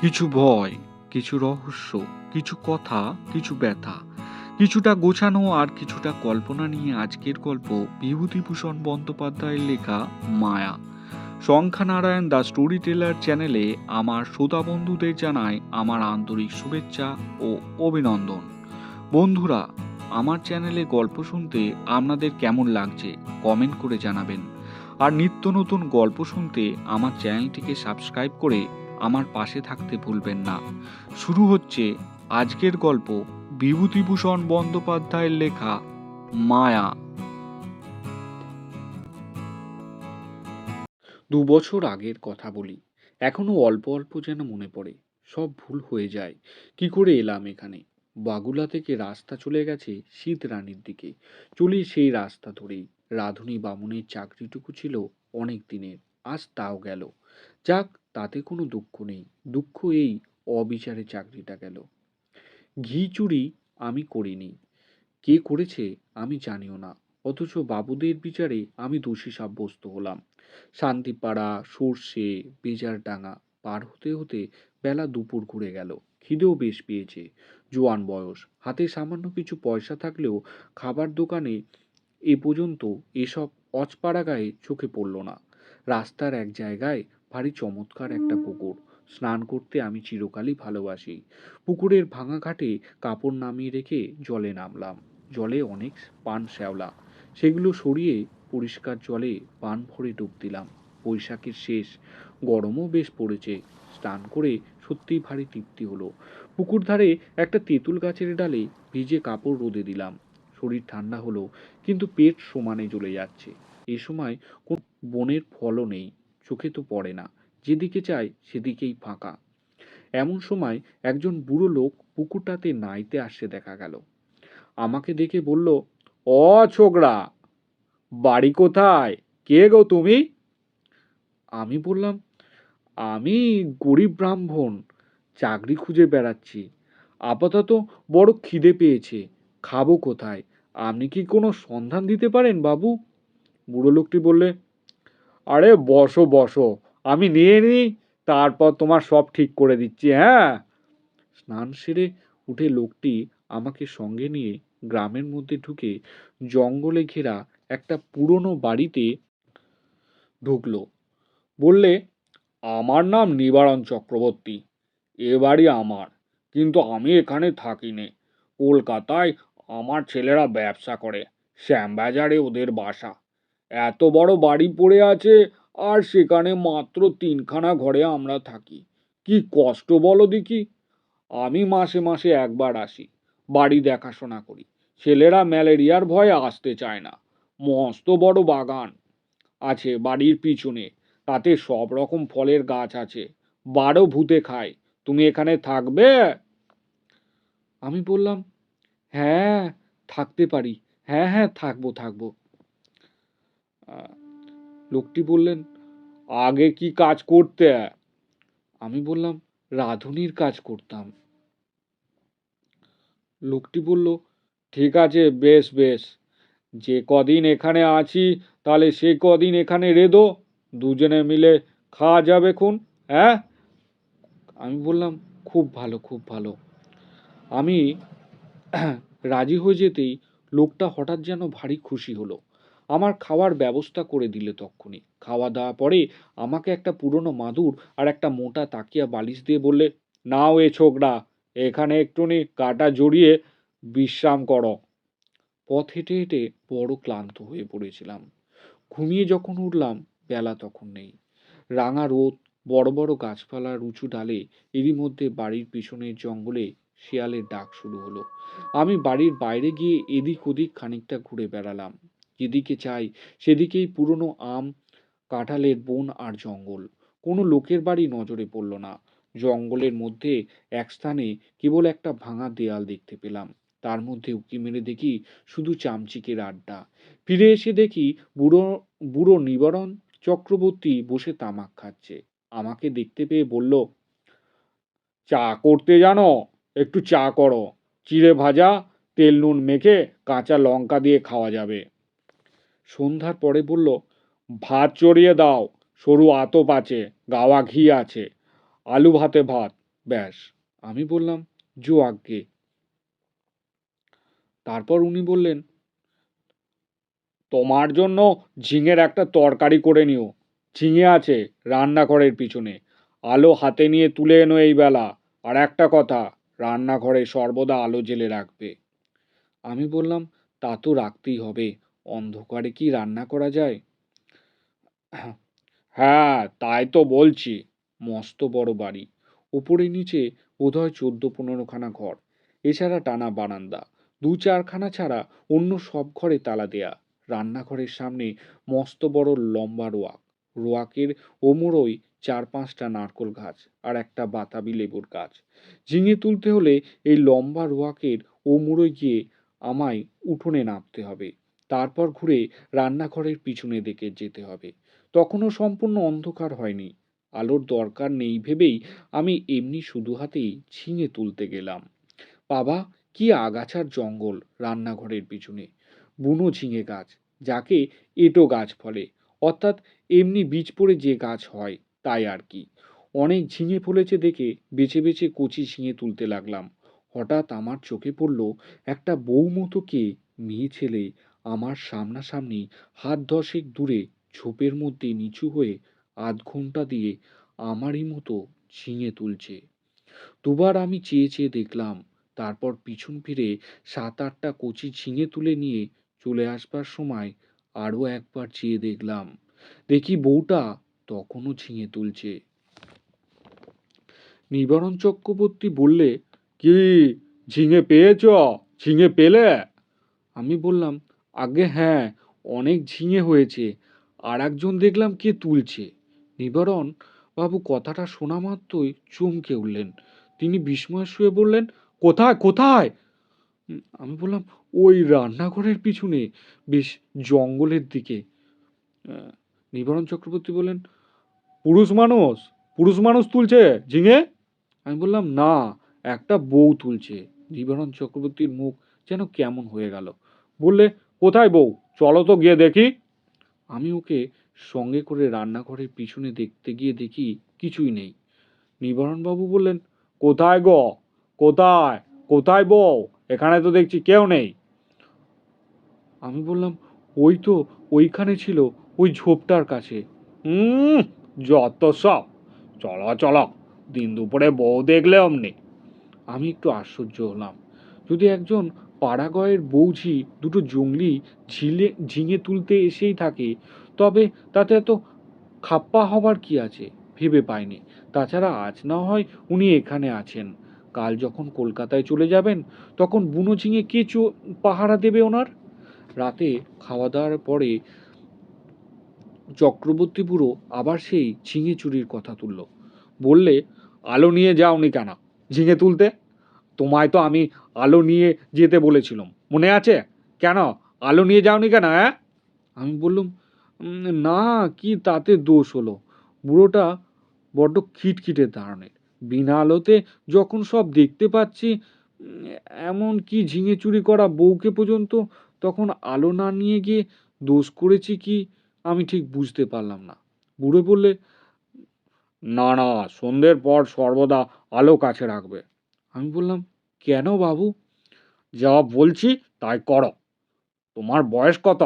কিছু ভয়, কিছু রহস্য, কিছু কথা, কিছু ব্যথা, কিছুটা গোছানো আর কিছুটা কল্পনা নিয়ে আজকের গল্প বিভূতিভূষণ বন্দ্যোপাধ্যায়ের লেখা Maya. Narayan the story teller চ্যানেলে আমার শ্রোতা বন্ধুদের জানায় আমার আন্তরিক শুভেচ্ছা ও অভিনন্দন। বন্ধুরা, আমার চ্যানেলে গল্প শুনতে আপনাদের কেমন লাগছে কমেন্ট করে জানাবেন। আর নিত্য নতুন গল্প শুনতে আমার চ্যানেলটিকে সাবস্ক্রাইব করে আমার পাশে থাকতে ভুলবেন না। শুরু হচ্ছে আজকের গল্প বিভূতিভূষণ বন্দ্যোপাধ্যায়ের লেখা মায়া। দু বছর আগের কথা বলি। এখনও অল্প অল্প যেন মনে পড়ে। সব ভুল হয়ে যায়। কি করে এলাম এখানে? বাগুলা থেকে রাস্তা চলে গেছে শীত রানীর দিকে। চলি সেই রাস্তা ধরেই। রাধুনী বামুনের চাকরিটুকু ছিল অনেক দিনের। আজ তাও গেল। যাক তাতে কোনো দুঃখ নেই। দুঃখ এই অবিচারে চাকরিটা গেল। ঘি চুরি আমি করিনি। কে করেছে আমি জানিও না। অথচ বাবুদের বিচারে আমি দোষী সাব্যস্ত হলাম। শান্তিপাড়া, সর্ষে, বেজারডাঙ্গা পার হতে হতে বেলা দুপুর ঘুরে গেল। খিদেও বেশ পেয়েছে। জোয়ান বয়স। হাতে সামান্য কিছু পয়সা থাকলেও খাবার দোকানে এ পর্যন্ত এসব অচপাড়া গায়ে চোখে পড়ল না। রাস্তার এক জায়গায় ভারী চমৎকার একটা পুকুর। স্নান করতে আমি চিরকালই ভালোবাসি। পুকুরের ভাঙা ঘাটে কাপড় নামিয়ে রেখে জলে নামলাম। জলে অনেক পান শ্যাওলা। সেগুলো সরিয়ে পরিষ্কার জলে পান ভরে ডুব দিলাম। বৈশাখের শেষ। গরমও বেশ পড়েছে। স্নান করে সত্যিই ভারী তৃপ্তি হলো। পুকুর ধারে একটা তেঁতুল গাছের ডালে ভিজে কাপড় রোদে দিলাম। শরীর ঠান্ডা হলো, কিন্তু পেট সমানে জ্বলে যাচ্ছে। এ সময় কোন বনের ফলও নেই। চোখে তো পড়ে না, যেদিকে চাই সেদিকেই ফাঁকা। এমন সময় একজন বুড়ো লোক পুকুরটাতে নাইতে আসছে দেখা গেল। আমাকে দেখে বলল, অ ছোকরা, বাড়ি কোথায়? কে গো তুমি? আমি বললাম, আমি গরিব ব্রাহ্মণ, চাকরি খুঁজে বেড়াচ্ছি। আপাতত বড় খিদে পেয়েছে, খাব কোথায়? আপনি কি কোনো সন্ধান দিতে পারেন বাবু? বুড়ো লোকটি বললে আরে বসো বসো। আমি নিয়ে নিই, তারপর তোমার সব ঠিক করে দিচ্ছি হ্যাঁ? স্নান সেরে উঠে লোকটি আমাকে সঙ্গে নিয়ে গ্রামের মধ্যে ঢুকে জঙ্গলে ঘেরা একটা পুরনো বাড়িতে ঢুকল। বললে, আমার নাম নিবারণ চক্রবর্তী। এ বাড়ি আমার, কিন্তু আমি এখানে থাকি নে কলকাতায় আমার ছেলেরা ব্যবসা করে, শ্যামবাজারে ওদের বাসা। এত বড় বাড়ি পড়ে আছে, আর সেখানে মাত্র তিনখানা ঘরে আমরা থাকি। কি কষ্ট বলো দেখি। আমি মাসে মাসে একবার আসি, বাড়ি দেখাশোনা করি। ছেলেরা ম্যালেরিয়ার ভয়ে আসতে চায় না। মস্ত বড় বাগান আছে বাড়ির পিছনে, তাতে সব রকম ফলের গাছ আছে। বারো ভূতে খায়, তুমি এখানে থাকবে? আমি বললাম হ্যাঁ থাকতে পারি। হ্যাঁ হ্যাঁ থাকব থাকব। লোকটি বললেন, আগে কি কাজ করতে? আমি বললাম, রাঁধুনির কাজ করতাম। লোকটি বলল, ঠিক আছে, বেশ বেশ। যে কদিন এখানে আছি, তাহলে সে কদিন এখানে রেদো দুজনে মিলে খাওয়া যাবে খুন হ্যাঁ? আমি বললাম, খুব ভালো খুব ভালো। আমি রাজি হয়ে যেতেই লোকটা হঠাৎ যেন ভারী খুশি হলো। আমার খাওয়ার ব্যবস্থা করে দিলে তক্ষুনি। খাওয়া দাওয়া পরে আমাকে একটা পুরনো মাদুর আর একটা মোটা তাকিয়া বালিশ দিয়ে বললে, নাও এ ছোকরা, এখানে একটুনি কাটা জড়িয়ে বিশ্রাম করো। পথ হেঁটে হেঁটে বড় ক্লান্ত হয়ে পড়েছিলাম। ঘুমিয়ে যখন উঠলাম, বেলা তখন নেই। রাঙা রোদ, বড় বড় গাছপালার উঁচু ডালে, এরই মধ্যে বাড়ির পিছনের জঙ্গলে শিয়ালের ডাক শুরু হলো। আমি বাড়ির বাইরে গিয়ে এদিক ওদিক খানিকটা ঘুরে বেড়ালাম। যেদিকে চাই সেদিকেই পুরনো আম, কাঁঠালের বন আর জঙ্গল। কোনো লোকের বাড়ি নজরে পড়ল না। জঙ্গলের মধ্যে এক স্থানে কেবল একটা ভাঙা দেয়াল দেখতে পেলাম। তার মধ্যে উঁকি মেরে দেখি শুধু চামচিকের আড্ডা। ফিরে এসে দেখি বুড়ো বুড়ো নিবারণ চক্রবর্তী বসে তামাক খাচ্ছে। আমাকে দেখতে পেয়ে বলল, চা করতে জানো? একটু চা করো। চিড়ে ভাজা, তেল নুন মেখে কাঁচা লঙ্কা দিয়ে খাওয়া যাবে। সন্ধ্যার পরে বলল, ভাত চড়িয়ে দাও, সরু আতপ আছে, গাওয়া ঘি আছে, আলু ভাতে ভাত, ব্যাস। আমি বললাম, জো আজ্ঞে। তারপর উনি বললেন, তোমার জন্য ঝিঙের একটা তরকারি করে নিও, ঝিঙে আছে রান্নাঘরের পিছনে, আলো হাতে নিয়ে তুলে এনো এই বেলা, আর একটা কথা, রান্নাঘরে সর্বদা আলো জেলে রাখবে। আমি বললাম, তা তো রাখতেই হবে অন্ধকারে কি রান্না করা যায়? হ্যাঁ তাই তো বলছি। মস্ত বড় বাড়ি। উপরে নিচে বোধহয় চোদ্দ পনেরোখানা ঘর। এছাড়া টানা বারান্দা। দু চারখানা ছাড়া অন্য সব ঘরে তালা দেয়া। রান্নাঘরের সামনে মস্ত বড় লম্বা রোয়াক। রোয়াকের ওমরই চার পাঁচটা নারকোল গাছ আর একটা বাতাবি লেবুর গাছ। ঝিঙে তুলতে হলে এই লম্বা রোয়াকের ওমরই গিয়ে আমায় উঠোনে নামতে হবে। তারপর ঘুরে রান্নাঘরের পিছনে দিকে যেতে হবে। তখনও সম্পূর্ণ অন্ধকার হয়নি। আলোর দরকার নেই ভেবেই আমি এমনি শুধু হাতেই ঝিঙে তুলতে গেলাম। বাবা, কি আগাছার জঙ্গল রান্নাঘরের পিছনে। বুনো ঝিঙে গাছ, যাকে এঁটো গাছ ফলে অর্থাৎ এমনি বীজ পড়ে যে গাছ হয়, তাই আর কি। অনেক ঝিঙে ফলেছে দেখে বেছে বেছে কচি ঝিঙে তুলতে লাগলাম। হঠাৎ আমার চোখে পড়ল একটা বউ মতো কে, মেয়ে ছেলে আমার সামনাসামনি হাত দশেক দূরে ঝোপের মধ্যে নিচু হয়ে আধ ঘণ্টা দিয়ে আমারই মতো ঝিঙে তুলছে। দুবার আমি চেয়ে চেয়ে দেখলাম, তারপর পিছন ফিরে সাত আটটা কচি ঝিঙে তুলে নিয়ে চলে আসবার সময় আরও একবার চেয়ে দেখলাম, দেখি বউটা তখনও ঝিঙে তুলছে। নিবারণ চক্রবর্তী বললে, কি, ঝিঙে পেয়েছ? ঝিঙে পেলে? আমি বললাম আগে হ্যাঁ অনেক ঝিঙে হয়েছে। আর একজন দেখলাম কে তুলছে। নিবারণ বাবু কথাটা শোনা মাত্রই চমকে উঠলেন। তিনি বিস্ময় শুয়ে বললেন, কোথায় কোথায়? আমি বললাম, ওই রান্নাঘরের পিছনে, বেশ জঙ্গলের দিকে। নিবারণ চক্রবর্তী বললেন, পুরুষ মানুষ পুরুষ মানুষ তুলছে ঝিঙে? আমি বললাম, না, একটা বউ তুলছে। নিবারণ চক্রবর্তীর মুখ যেন কেমন হয়ে গেল। বললে কোথায় বউ? চলো তো গিয়ে দেখি। আমি ওকে সঙ্গে করে রান্নাঘরের পিছনে দেখতে গিয়ে দেখি কিছুই নেই। নিবারণবাবু বললেন কোথায় গো? কোথায়? কোথায় বউ? এখানে তো দেখছি কেউ নেই। আমি বললাম ওই তো ওইখানে ছিল ওই ঝোপটার কাছে। হুম যত সব। চলো চলো দিন দুপুরে বউ দেখলে অমনি। আমি একটু আশ্চর্য হলাম। যদি একজন পাড়াগয়ের বৌঝি দুটো জঙ্গলি ঝিলে, ঝিঙে তুলতে এসেই থাকে। তবে তাতে এত খাপ্পা হবার কি আছে? ভেবে পাইনি। তাছাড়া আজ না হয় উনি এখানে আছেন। কাল যখন কলকাতায় চলে যাবেন, তখন বুনো ঝিঙে কে চো, পাহারা দেবে ওনার? রাতে খাওয়া দাওয়ার পরে চক্রবর্তী বুড়ো আবার সেই ঝিঙে চুরির কথা তুলল। বললে, আলো নিয়ে যাওনি কেন? ঝিঙে তুলতে? তোমায় তো আমি আলো নিয়ে যেতে বলেছিলাম। মনে আছে? কেন? আলো নিয়ে যাওনি কেন হ্যাঁ আমি বললাম না, কি তাতে দোষ হলো? বুড়োটা বড্ড খিটখিটে ধরনের বিনা আলোতে যখন সব দেখতে পাচ্ছি এমন কি ঝিঙে চুরি করা বউকে পর্যন্ত তখন আলো না নিয়ে গিয়ে দোষ করেছি কি, আমি ঠিক বুঝতে পারলাম না। বুড়ো বললে, না না, সন্ধ্যের পর সর্বদা আলো কাছে রাখবে। আমি বললাম কেন বাবু? যা বলছি, তাই করো। তোমার বয়স কত?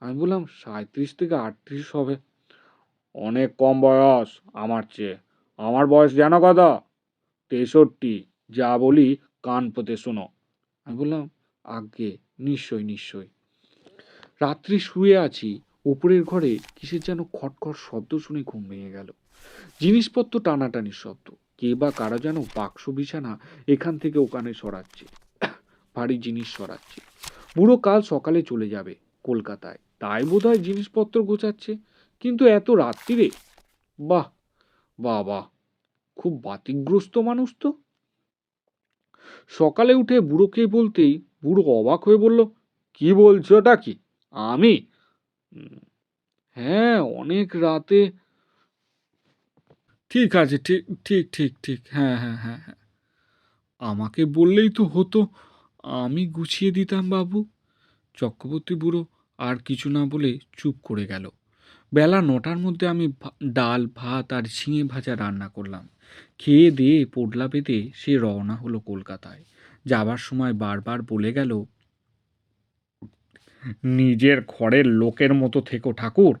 আমি বললাম সাঁত্রিশ থেকে আটত্রিশ হবে। অনেক কম বয়স আমার চেয়ে। আমার বয়স জানো কত? তেষট্টি। যা বলি কান পতে শোনো। আমি বললাম, আজ্ঞে, নিশ্চয় নিশ্চয়। রাত্রি শুয়ে আছি, উপরের ঘরে কিসের যেন খটখট শব্দ শুনে ঘুম ভেঙে গেল। জিনিসপত্র টানাটানির শব্দ। কে বা কারা যেন বাক্স বিছানা এখান থেকে ওখানে সরাচ্ছে। ভারী জিনিস সরাচ্ছে। বুড়ো কাল সকালে চলে যাবে কলকাতায়। তাই বোধ হয় জিনিসপত্র গোছাচ্ছে। কিন্তু এত রাত্রিরে? বাহ বাহ বাহ। খুব বাতিগ্রস্ত মানুষ তো। সকালে উঠে বুড়োকে বলতেই বুড়ো অবাক হয়ে বলল, কি বলছো ওটা কি? আমি? হ্যাঁ অনেক রাতে ঠিক আছে, ঠিক ঠিক ঠিক ঠিক হ্যাঁ হ্যাঁ হ্যাঁ হ্যাঁ। আমাকে বললেই তো হতো, আমি গুছিয়ে দিতাম বাবু। চক্রবর্তী বুড়ো আর কিছু না বলে চুপ করে গেল। বেলা নটার মধ্যে আমি ডাল, ভাত আর ঝিঙে ভাজা রান্না করলাম। খেয়ে দিয়ে পোডলা বেঁধে সে রওনা হলো কলকাতায়। যাবার সময় বারবার বলে গেল, নিজের ঘরের লোকের মতো থেকো ঠাকুর।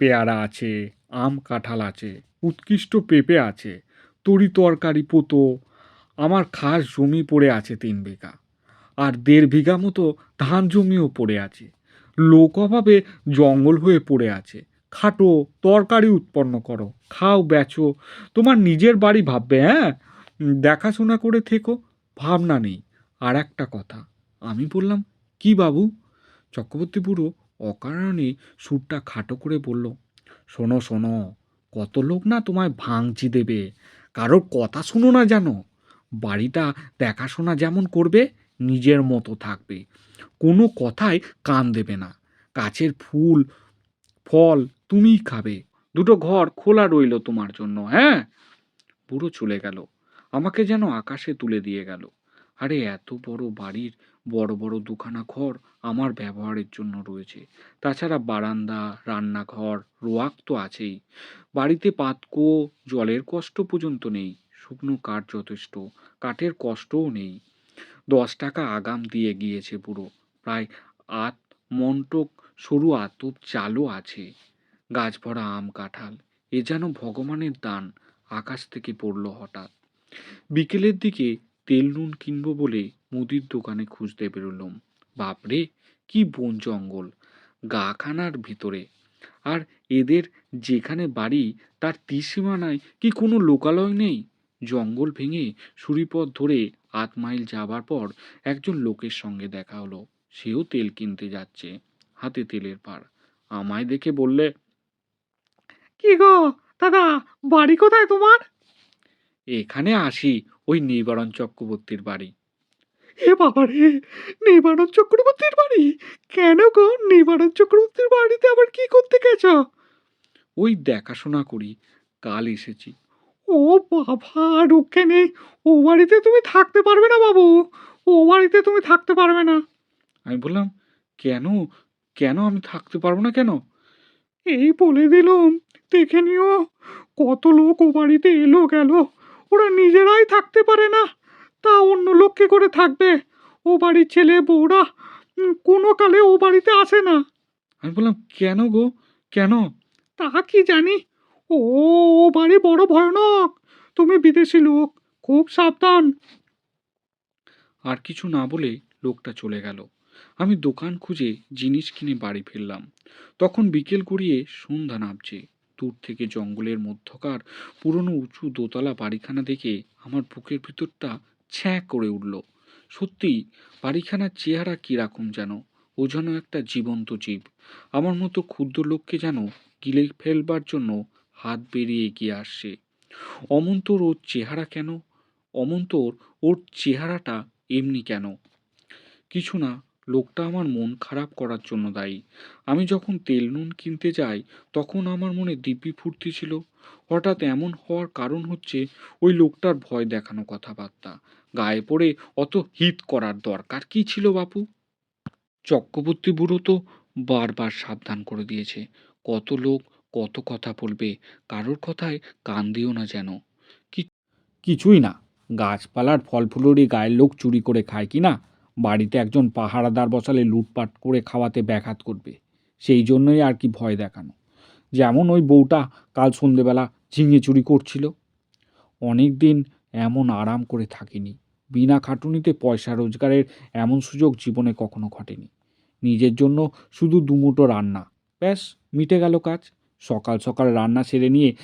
পেয়ারা আছে আম কাঁঠাল আছে, উৎকৃষ্ট পেঁপে আছে, তরি তরকারি পোতো, আমার খাস জমি পড়ে আছে তিন বিঘা। আর দেড় বিঘা মতো ধান জমিও পড়ে আছে। লোক অভাবে জঙ্গল হয়ে পড়ে আছে। খাটো, তরকারি উৎপন্ন করো, খাও, বেচো। তোমার নিজের বাড়ি ভাববে হ্যাঁ? দেখাশোনা করে থেকো, ভাবনা নেই। আর একটা কথা, আমি বললাম, কি বাবু? চক্রবর্তী বুড়ো অকারণে সুরটা খাটো করে বলল শোনো শোনো, কত লোক না তোমায় ভাঙচি দেবে? কারোর কথা শুনো না জানো বাড়িটা দেখাশোনা যেমন করবে, নিজের মতো থাকবে। কোনো কথায় কান দেবে না। গাছের ফুল, ফল তুমিই খাবে। দুটো ঘর খোলা রইল তোমার জন্য হ্যাঁ? বুড়ো চলে গেল। আমাকে যেন আকাশে তুলে দিয়ে গেল। আরে, এত বড় বাড়ির বড় বড় দুখানা ঘর আমার ব্যবহারের জন্য রয়েছে। তাছাড়া বারান্দা, রান্নাঘর, রোয়াক তো আছেই। বাড়িতে পাতকো, জলের কষ্ট পর্যন্ত নেই, শুকনো কাঠ যথেষ্ট, কাঠের কষ্টও নেই। দশ টাকা আগাম দিয়ে গিয়েছে পুরো, প্রায় আত মন্টক সরু আতপ চালও আছে গাছ ভরা আম কাঁঠাল, এ যেন ভগবানের দান, আকাশ থেকে পড়ল হঠাৎ। বিকেলের দিকে তেল নুন কিনবো বলে মুদির দোকানে খুঁজতে বেরোলাম। বাপরে, কি বন জঙ্গল। গাখানার ভিতরে। আর এদের যেখানে বাড়ি, তার ত্রিসীমানায় কি কোনো লোকালয় নেই? জঙ্গল ভেঙে সুরিপথ ধরে আট মাইল যাবার পর একজন লোকের সঙ্গে দেখা হলো। সেও তেল কিনতে যাচ্ছে, হাতে তেলের পার আমায় দেখে বললে, কি গো, দাদা, বাড়ি কোথায় তোমার? এখানে আসি ওই নিবারণ চক্রবর্তীর বাড়ি। এ বাবা রে নিবারণ চক্রবর্তীর বাড়ি? কেন গো? নিবারণ চক্রবর্তীর বাড়িতে আবার কি করতে গেছ? ওই দেখাশোনা করি কাল এসেছি। ও বাবা রক্ষে নেই। ও বাড়িতে তুমি থাকতে পারবে না বাবু। ও বাড়িতে তুমি থাকতে পারবে না। আমি বললাম কেন? কেন আমি থাকতে পারব না কেন? এই বলে দিলাম দেখে নিও কত লোক ও বাড়িতে এলো গেল। ওরা নিজেরাই থাকতে পারে না। তা অন্য লোককে করে থাকবে? ও বাড়ির ছেলে, বউরা কোনো কালে ও বাড়িতে আসে না। আমি বললাম, কেন গো? কেন? তা কি জানি? ও ও বাড়ি বড় ভয়ানক। তুমি বিদেশি লোক, খুব সাবধান। আর কিছু না বলে লোকটা চলে গেল। আমি দোকান খুঁজে জিনিস কিনে বাড়ি ফিরলাম। তখন বিকেল গড়িয়ে সন্ধ্যা নামছে। দূর থেকে জঙ্গলের মধ্যকার পুরনো উঁচু দোতলা বাড়িখানা দেখে আমার বুকের ভিতরটা ছ্যাঁ করে উঠল। সত্যি, বাড়িখানার চেহারা কীরকম যেন, ও যেন একটা জীবন্ত জীব। আমার মতো ক্ষুদ্র লোককে যেন গিলে ফেলবার জন্য হাত বেরিয়ে এগিয়ে আসছে। অমন্তর ওর চেহারা কেন? অমন্তর ওর চেহারাটা এমনি কেন? কিছু না লোকটা আমার মন খারাপ করার জন্য দায়ী। আমি যখন তেল নুন কিনতে যাই, তখন আমার মনে দিব্যি ফুর্তি ছিল। হঠাৎ এমন হওয়ার কারণ হচ্ছে, ওই লোকটার ভয় দেখানো কথাবার্তা। গায়ে পড়ে অত হিত করার দরকার কি ছিল বাপু? চক্রবর্তী বুড়ো তো বারবার সাবধান করে দিয়েছে। কত লোক কত কথা বলবে, কারোর কথায় কান দিও না যেন। কিছুই না। গাছপালার ফল ফুলুরি গায়ের লোক চুরি করে খায় কি না? বাড়িতে একজন পাহারাদার বসালে লুটপাট করে খাওয়াতে ব্যাঘাত করবে। সেই জন্যই আর কি ভয় দেখানো। যেমন ওই বউটা কাল সন্ধেবেলা ঝিঙে চুরি করছিল। অনেক দিন এমন আরাম করে থাকিনি। বিনা খাটুনিতে পয়সা রোজগারের এমন সুযোগ জীবনে কখনো ঘটেনি। নিজের জন্য শুধু দুমুটো রান্না। ব্যাস, মিটে গেল কাজ। সকাল সকাল রান্না সেরে নিয়ে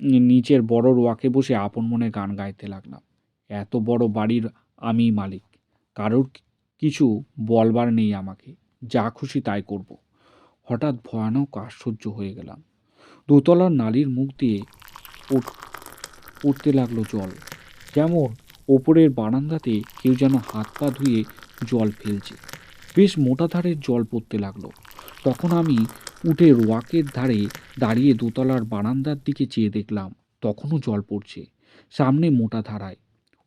নিচের বড় রোয়াকে বসে আপন মনে গান গাইতে লাগলাম। এত বড় বাড়ির আমি মালিক। কারোর কিছু বলবার নেই আমাকে, যা খুশি তাই করব। হঠাৎ ভয়ানক আশ্চর্য হয়ে গেলাম। দোতলার নালির মুখ দিয়ে উঠতে লাগল জল। যেমন ওপরের বারান্দাতে কেউ যেন হাত পা ধুয়ে জল ফেলছে। বেশ মোটা ধারের জল পড়তে লাগল। তখন আমি উঠে রোয়াকের ধারে দাঁড়িয়ে দোতলার বারান্দার দিকে চেয়ে দেখলাম, তখনও জল পড়ছে, সামনে মোটা ধারায়।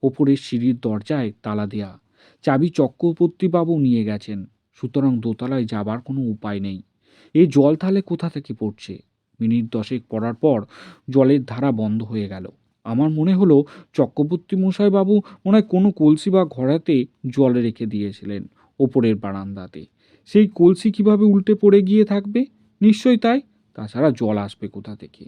ওপরের সিঁড়ির দরজায় তালা দেয়া। চাবি চক্রবর্তীবাবু নিয়ে গেছেন। সুতরাং দোতলায় যাবার কোনো উপায় নেই। এ জল তাহলে কোথা থেকে পড়ছে? মিনিট দশেক পড়ার পর জলের ধারা বন্ধ হয়ে গেল। আমার মনে হলো চক্রবর্তী মশাই বাবু মনে হয় কোনো কলসি বা ঘোড়াতে জল রেখে দিয়েছিলেন ওপরের বারান্দাতে। সেই কলসি কীভাবে উল্টে পড়ে গিয়ে থাকবে? নিশ্চয়ই তাই। তাছাড়া জল আসবে কোথা থেকে?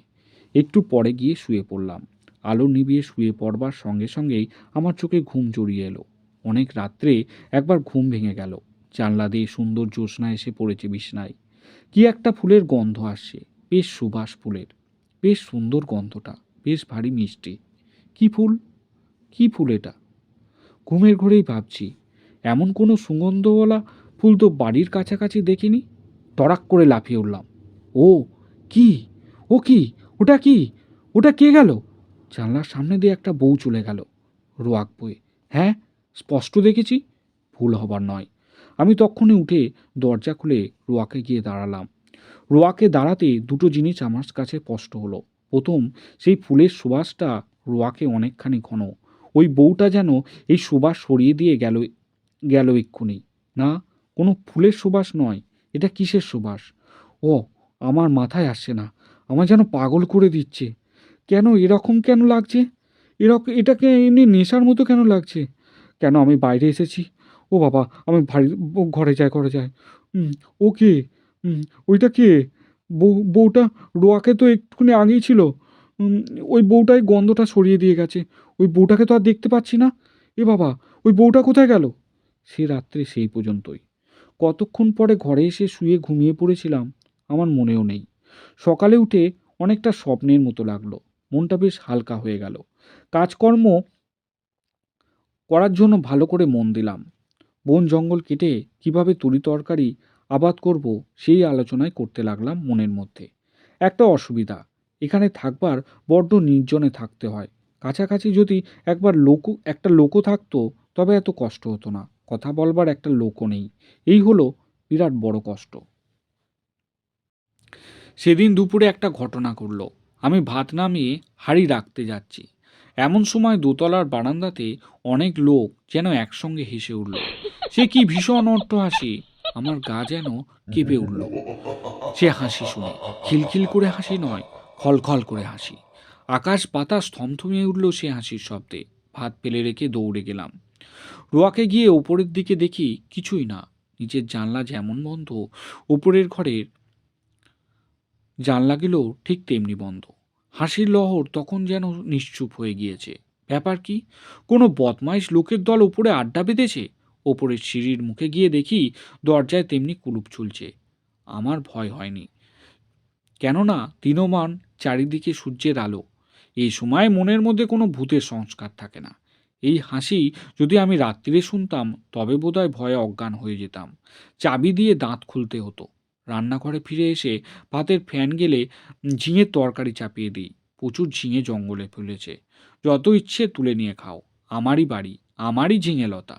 একটু পরে গিয়ে শুয়ে পড়লাম। আলো নিভিয়ে শুয়ে পড়বার সঙ্গে সঙ্গেই আমার চোখে ঘুম জড়িয়ে এলো। অনেক রাত্রে একবার ঘুম ভেঙে গেল। জানলা দিয়ে সুন্দর জ্যোৎস্না এসে পড়েছে বিছনায়। কি একটা ফুলের গন্ধ আসছে। বেশ সুবাস ফুলের। বেশ সুন্দর গন্ধটা। বেশ ভারী মিষ্টি। কি ফুল? কি ফুল এটা? ঘুমের ঘরেই ভাবছি, এমন কোনো সুগন্ধওয়ালা ফুল তো বাড়ির কাছাকাছি দেখিনি। তড়াক করে লাফিয়ে উঠলাম। ও, কি? ও কি? ওটা কি? ওটা কে গেল? জানলার সামনে দিয়ে একটা বউ চলে গেল। রোয়াক বয়ে। হ্যাঁ? স্পষ্ট দেখেছি, ভুল হবার নয়। আমি তক্ষণে উঠে দরজা খুলে রোয়াকে গিয়ে দাঁড়ালাম। রোয়াকে দাঁড়াতে দুটো জিনিস আমার কাছে স্পষ্ট হলো। প্রথম, সেই ফুলের সুবাসটা রোয়াকে অনেকখানি ঘন। ওই বউটা যেন এই সুবাস সরিয়ে দিয়ে গেল গেল এক্ষুনি। না, কোনো ফুলের সুবাস নয়, এটা কিসের সুবাস? ও, আমার মাথায় আসছে না আমার যেন পাগল করে দিচ্ছে। কেন এরকম কেন লাগছে? এরকম এটাকে এমনি নেশার মতো কেন লাগছে? কেন আমি বাইরে এসেছি? ও বাবা, আমি ও ঘরে যাই ঘরে যাই ও কে? ওইটা কে? বউ, বউটা রোয়াকে তো একটুখানি আগেই ছিল। ওই বউটাই গন্ধটা সরিয়ে দিয়ে গেছে। ওই বউটাকে তো আর দেখতে পাচ্ছি না। এ বাবা, ওই বউটা কোথায় গেল? সে রাত্রে সেই পর্যন্তই। কতক্ষণ পরে ঘরে এসে শুয়ে ঘুমিয়ে পড়েছিলাম, আমার মনেও নেই। সকালে উঠে অনেকটা স্বপ্নের মতো লাগল। মনটা বেশ হালকা হয়ে গেল। কাজকর্ম করার জন্য ভালো করে মন দিলাম। বন জঙ্গল কেটে কীভাবে তরি তরকারি আবাদ করব সেই আলোচনায় করতে লাগলাম মনের মধ্যে। একটা অসুবিধা, এখানে থাকবার বড্ড নির্জনে থাকতে হয়। কাছাকাছি যদি একবার লোক, একটা লোকও থাকতো, তবে এত কষ্ট হতো না। কথা বলবার একটা লোকও নেই। এই হলো বিরাট বড় কষ্ট। সেদিন দুপুরে একটা ঘটনা ঘটল। আমি ভাত নামিয়ে হাঁড়ি রাখতে যাচ্ছি। এমন সময় দোতলার বারান্দাতে অনেক লোক যেন একসঙ্গে হেসে উঠল। সে কি ভীষণ অট্ট হাসি আমার গা যেন কেঁপে উঠল। সে হাসি শুনে, খিলখিল করে হাসি নয়, খলখল করে হাসি। আকাশ বাতাস থমথমিয়ে উঠল সে হাসির শব্দে। ভাত পেলে রেখে দৌড়ে গেলাম। রোয়াকে গিয়ে ওপরের দিকে দেখি কিছুই না, নিচের জানলা যেমন বন্ধ উপরের ঘরের জানলাগুলো ঠিক তেমনি বন্ধ। হাসির লহর তখন যেন নিশ্চুপ হয়ে গিয়েছে। ব্যাপার কি? কোনো বদমাইশ লোকের দল উপরে আড্ডা বেঁধেছে? ওপরের সিঁড়ির মুখে গিয়ে দেখি দরজায় তেমনি কুলুপ ঝুলছে আমার ভয় হয়নি। কেননা দিনমান চারিদিকে সূর্যের আলো। এই সময় মনের মধ্যে কোনো ভূতের সংস্কার থাকে না। এই হাসি যদি আমি রাত্রিরে শুনতাম, তবে বোধহয় ভয়ে অজ্ঞান হয়ে যেতাম। চাবি দিয়ে দাঁত খুলতে হতো। রান্নাঘরে ফিরে এসে ভাতের ফ্যান গেলে ঝিঙের তরকারি চাপিয়ে দিই। প্রচুর ঝিঙে জঙ্গলে ফেলেছে। যত ইচ্ছে তুলে নিয়ে খাও। আমারই বাড়ি, আমারই ঝিঙে লতা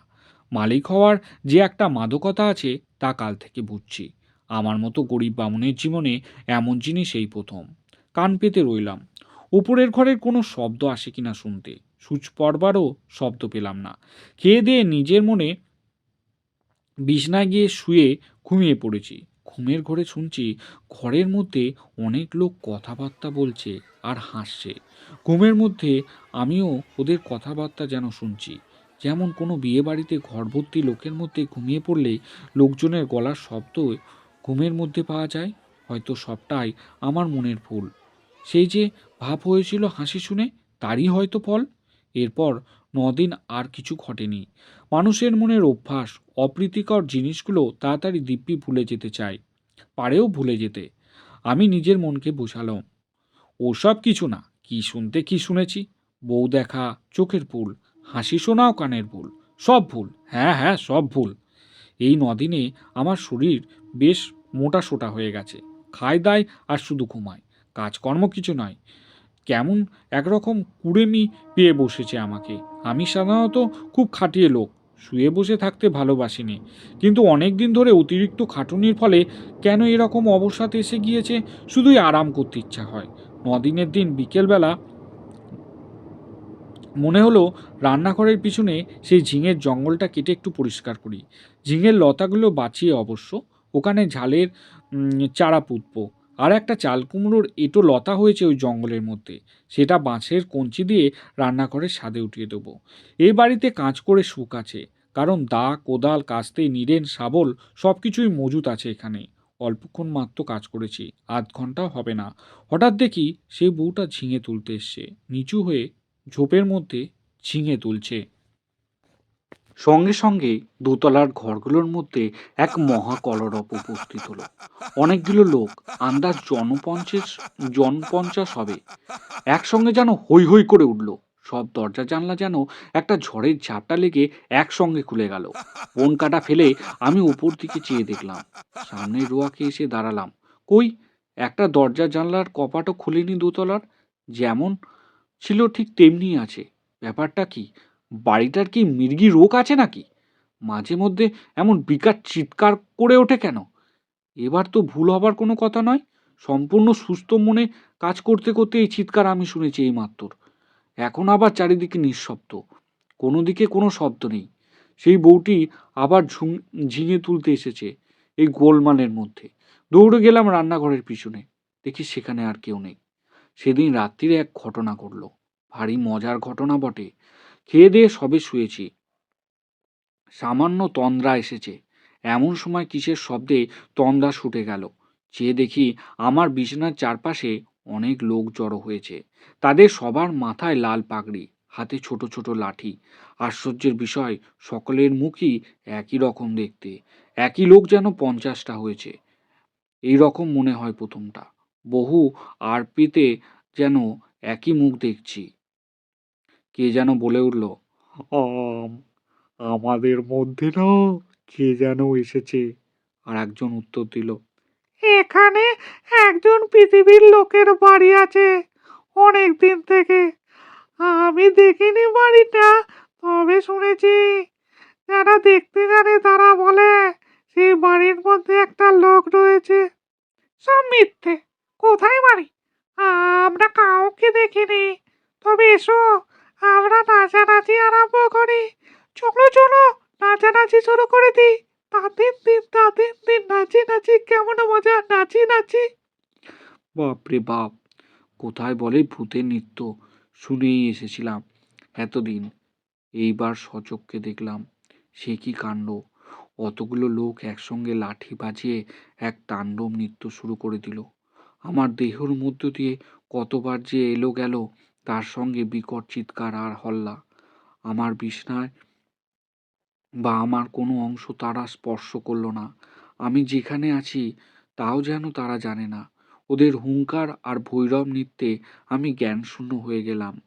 মালিক হওয়ার যে একটা মাদকতা আছে তা কাল থেকে বুঝছি। আমার মতো গরিব বামুনের জীবনে এমন জিনিস এই প্রথম। কান পেতে রইলাম। উপরের ঘরের কোনো শব্দ আসে কিনা শুনতে। সূচ পড়বারও শব্দ পেলাম না। খেয়ে দিয়ে নিজের মনে বিছনায় গিয়ে শুয়ে ঘুমিয়ে পড়েছি। ঘুমের ঘরে শুনছি ঘরের মধ্যে অনেক লোক কথাবার্তা বলছে আর হাসছে। ঘুমের মধ্যে আমিও ওদের কথাবার্তা যেন শুনছি। যেমন কোনো বিয়ে বাড়িতে ঘরভর্তি লোকের মধ্যে ঘুমিয়ে পড়লে লোকজনের গলার শব্দ ঘুমের মধ্যে পাওয়া যায়? হয়তো সবটাই আমার মনের ভুল। সেই যে ভাব হয়েছিল হাসি শুনে তারই হয়তো ফল। এরপর নদিন আর কিছু ঘটেনি। মানুষের মনের অভ্যাস, অপ্রীতিকর জিনিসগুলো তাড়াতাড়ি দিব্যি ভুলে যেতে চায় পারেও ভুলে যেতে। আমি নিজের মনকে বোঝালাম। ওসব কিছু না, কি শুনতে কি শুনেছি? বউ দেখা, চোখের ভুল হাসি শোনাও কানের ভুল, সব ভুল হ্যাঁ হ্যাঁ সব ভুল। এই নদিনে আমার শরীর বেশ মোটা সোটা হয়ে গেছে, খায় দায় আর শুধু ঘুমায়, কাজকর্ম কিছু নয়। কেমন একরকম কুড়েমি পেয়ে বসেছে আমাকে। আমি সাধারণত খুব খাটিয়ে লোক শুয়ে বসে থাকতে ভালোবাসিনি। কিন্তু অনেক দিন ধরে অতিরিক্ত খাটুনির ফলে কেন এরকম অবসাদ এসে গিয়েছে শুধুই আরাম করতে ইচ্ছা হয়। নদিনের দিন বিকেলবেলা মনে হলো রান্নাঘরের পিছনে সেই ঝিঙের জঙ্গলটা কেটে একটু পরিষ্কার করি। ঝিঙের লতাগুলো বাঁচিয়ে অবশ্য ওখানে ঝালের চারা পুঁতবো। আর একটা চাল কুমড়োর এঁটো লতা হয়েছে ওই জঙ্গলের মধ্যে। সেটা বাঁশের কঞ্চি দিয়ে রান্না করে স্বাদে উঠিয়ে দেবো। এ বাড়িতে কাজ করে সুখ আছে, কারণ দা, কোদাল, কাস্তে, নিরেন, শাবল সব কিছুই মজুত আছে এখানে। অল্পক্ষণ মাত্র কাজ করেছি, আধ ঘন্টাও হবে না। হঠাৎ দেখি সেই বউটা ঝিঙে তুলতে এসছে। নিচু হয়ে ঝোপের মধ্যে ঝিঙে তুলছে। সঙ্গে সঙ্গে দোতলার ঘরগুলোর মধ্যে এক মহা কলরব উপস্থিত হলো। অনেকগুলো লোক আন্দাজ জনপঞ্চাশ জনপঞ্চাশ হবে। একসঙ্গে যেন হৈ হৈ করে উঠল। সব দরজা জানলা যেন একটা ঝড়ের ঝাপটা লেগে একসঙ্গে খুলে গেল। বন কাটা ফেলে আমি উপর দিকে চেয়ে দেখলাম। সামনে রোয়াকে এসে দাঁড়ালাম। কই? একটা দরজা জানলার কপাটও খুলেনি দোতলার? যেমন ছিল ঠিক তেমনি আছে। ব্যাপারটা কি? বাড়িটার কি মির্গি রোগ আছে নাকি? মাঝে মধ্যে এমন বিকার চিৎকার করে ওঠে কেন? এবার তো ভুল হবার কোনো কথা নয়। সম্পূর্ণ সুস্থ মনে কাজ করতে করতে এই চিৎকার আমি শুনেছি এই মাত্র এখন আবার চারিদিকে নিঃশব্দ। কোনো দিকে কোনো শব্দ নেই। সেই বউটি আবার ঝুম ঝিঙে তুলতে এসেছে এই গোলমালের মধ্যে। দৌড়ে গেলাম রান্নাঘরের পিছনে। দেখি সেখানে আর কেউ নেই। সেদিন রাত্রিরে এক ঘটনা ঘটলো। ভারী মজার ঘটনা বটে। খেয়ে দিয়ে সবে শুয়েছি। সামান্য তন্দ্রা এসেছে। এমন সময় কিসের শব্দে তন্দ্রা ছুটে গেল। চেয়ে দেখি আমার বিছানার চারপাশে অনেক লোক জড়ো হয়েছে। তাদের সবার মাথায় লাল পাগড়ি, হাতে ছোট ছোট লাঠি। আশ্চর্যের বিষয়, সকলের মুখই একই রকম দেখতে। একই লোক যেন পঞ্চাশটা হয়েছে। এই রকম মনে হয় প্রথমটা। বহু আরপিতে যেন একই মুখ দেখছি। কে যেন বলে উঠল, আম, আমাদের মধ্যে না কে যেন এসেছে? আর একজন উত্তর দিল, এখানে একজন পৃথিবীর লোকের বাড়ি আছে, অনেক দিন থেকে। আমি দেখিনি বাড়িটা, তবে শুনেছি। যারা দেখতে জানে তারা বলে, সেই বাড়ির মধ্যে একটা লোক রয়েছে। সব মিথ্যে। কোথায় বাড়ি? আমরা কাউকে দেখিনি। তবে এসো আমরা নাচানাচি আরম্ভ করি। চলো চলো, নাচানাচি শুরু করে দিই। তাদের দিন তাদের দিন, নাচি নাচি, কেমন মজা, নাচি নাচি। বাপরে বাপ, কোথায় বলে ভূতের নৃত্য? শুনেই এসেছিলাম এতদিন। এইবার সচক্ষে দেখলাম, সে কি কাণ্ড? অতগুলো লোক একসঙ্গে লাঠি বাজিয়ে এক তাণ্ডব নৃত্য শুরু করে দিল। আমার দেহর মধ্য দিয়ে কতবার যে এলো গেল সঙ্গে বিকট চিৎকার আর হল্লা। আমার বিছনায় বা আমার কোনো অংশ তারা স্পর্শ করল না। আমি যেখানে আছি, তাও যেন তারা জানে না। ওদের হুঙ্কার আর ভৈরব নৃত্যে আমি জ্ঞানশূন্য হয়ে গেলাম।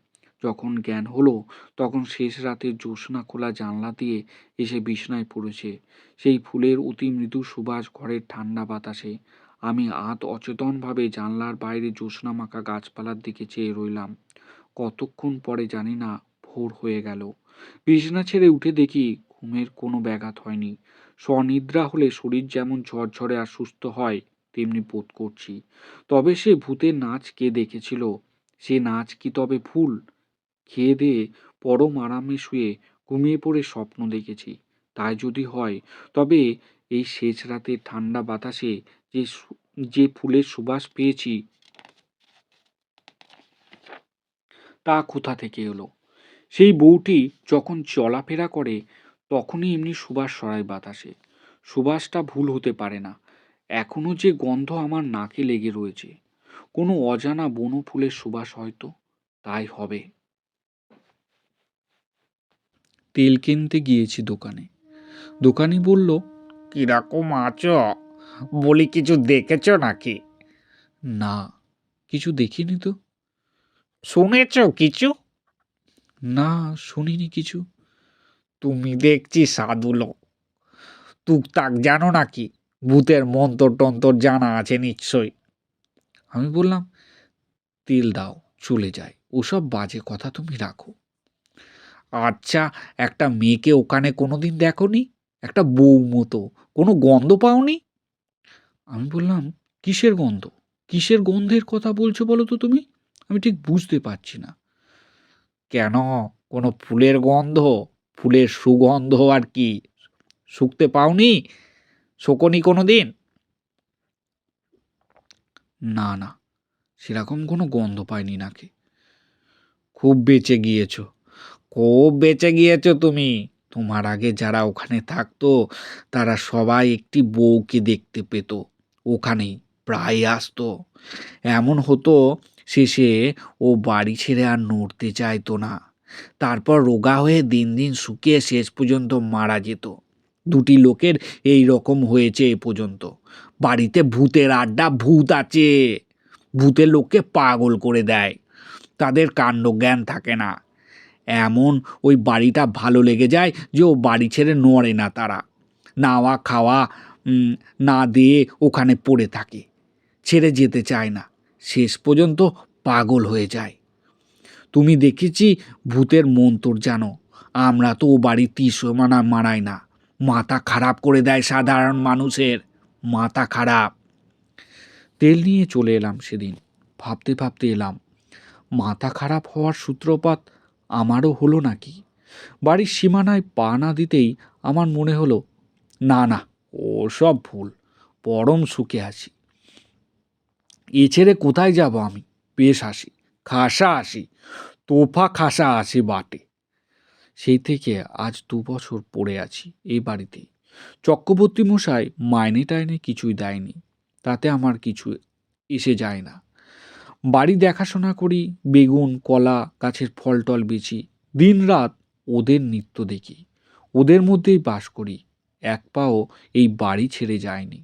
যখন জ্ঞান হলো, তখন শেষ রাতে জ্যোৎস্না খোলা জানলা দিয়ে এসে বিছনায় পড়েছে। সেই ফুলের অতি মৃদু সুবাস ঘরের ঠান্ডা বাতাসে। আমি আধ অচেতনভাবে জানলার বাইরে জ্যোৎস্না মাখা গাছপালার দিকে চেয়ে রইলাম। কতক্ষণ পরে জানি না, ভোর হয়ে গেল। বিছানা ছেড়ে উঠে দেখি ঘুমের কোনো ব্যাঘাত হয়নি। স্বনিদ্রা হলে শরীর যেমন ঝরঝরে আর সুস্থ হয়, তেমনি বোধ করছি। তবে সে ভূতের নাচ কে দেখেছিল? সে নাচ কি তবে ফুল? খেয়ে দিয়ে পরম আরামে শুয়ে ঘুমিয়ে পড়ে স্বপ্ন দেখেছি। তাই যদি হয়, তবে এই শেষ রাতে ঠান্ডা বাতাসে যে যে ফুলের সুবাস পেয়েছি তা কোথা থেকে এলো? সেই বউটি যখন চলাফেরা করে তখনই এমনি সুবাস সরায় বাতাসে। সুবাসটা ভুল হতে পারে না। এখনও যে গন্ধ আমার নাকে লেগে রয়েছে। কোনো অজানা বন ফুলের সুবাস হয়তো তাই হবে। তেল কিনতে গিয়েছি দোকানে। দোকানি বলল কীরকম আছো? বলি কিছু দেখেছ নাকি? না কিছু দেখিনি তো। শুনেছ কিছু? না শুনিনি কিছু। তুমি দেখছি সাধু লোক। টুকটাক জানো নাকি? ভূতের মন্তর টন্তর জানা আছে নিশ্চয়ই। আমি বললাম তেল দাও চলে যায়। ওসব বাজে কথা তুমি রাখো। আচ্ছা একটা মেয়েকে ওখানে কোনো কোনোদিন দেখোনি? একটা বউ মতো। কোনো গন্ধ পাওনি? আমি বললাম কিসের গন্ধ? কিসের গন্ধের কথা বলছো বলো তো তুমি? আমি ঠিক বুঝতে পারছি না। কেন? কোনো ফুলের গন্ধ, ফুলের সুগন্ধ আর কি শুকতে পাওনি? শোকনি কোনো দিন না না, সেরকম কোনো গন্ধ পাইনি নাকি। খুব বেঁচে গিয়েছ, খুব বেঁচে গিয়েছ তুমি। তোমার আগে যারা ওখানে থাকতো, তারা সবাই একটি বউকে দেখতে পেত। ওখানেই প্রায় আসতো। এমন হতো শেষে ও বাড়ি ছেড়ে আর নড়তে চাইতো না। তারপর রোগা হয়ে দিন দিন শুকিয়ে শেষ পর্যন্ত মারা যেত। দুটি লোকের এই রকম হয়েছে এ পর্যন্ত। বাড়িতে ভূতের আড্ডা ভূত আছে। ভূতের লোককে পাগল করে দেয়। তাদের কাণ্ডজ্ঞান থাকে না। এমন ওই বাড়িটা ভালো লেগে যায় যে ও বাড়ি ছেড়ে নড়ে না তারা। নাওয়া খাওয়া না দিয়ে ওখানে পড়ে থাকে। ছেড়ে যেতে চায় না। শেষ পর্যন্ত পাগল হয়ে যায়। তুমি দেখেছি ভূতের মন্তর জানো, আমরা তো ও বাড়ি তিসো মানা মারাই না। মাথা খারাপ করে দেয় সাধারণ মানুষের, মাথা খারাপ। তেল নিয়ে চলে এলাম সেদিন, ভাবতে ভাবতে এলাম, মাথা খারাপ হওয়ার সূত্রপাত আমারও হলো নাকি? বাড়ির সীমানায় পা না দিতেই আমার মনে হলো, না না ও সব ভুল, পরম সুখে আছি। এ ছেড়ে কোথায় যাব আমি? বেশ আসি খাসা আসি তোফা খাসা আসি বাটে। সেই থেকে আজ দু বছর পড়ে আছি এই বাড়িতেই চক্রবর্তী মশাই মাইনে টাইনে কিছুই দেয়নি। তাতে আমার কিছু এসে যায় না। বাড়ি দেখাশোনা করি, বেগুন, কলা, গাছের ফল টল বেচি। দিন রাত ওদের নিত্য দেখি। ওদের মধ্যেই বাস করি। এক পাও এই বাড়ি ছেড়ে যায়নি।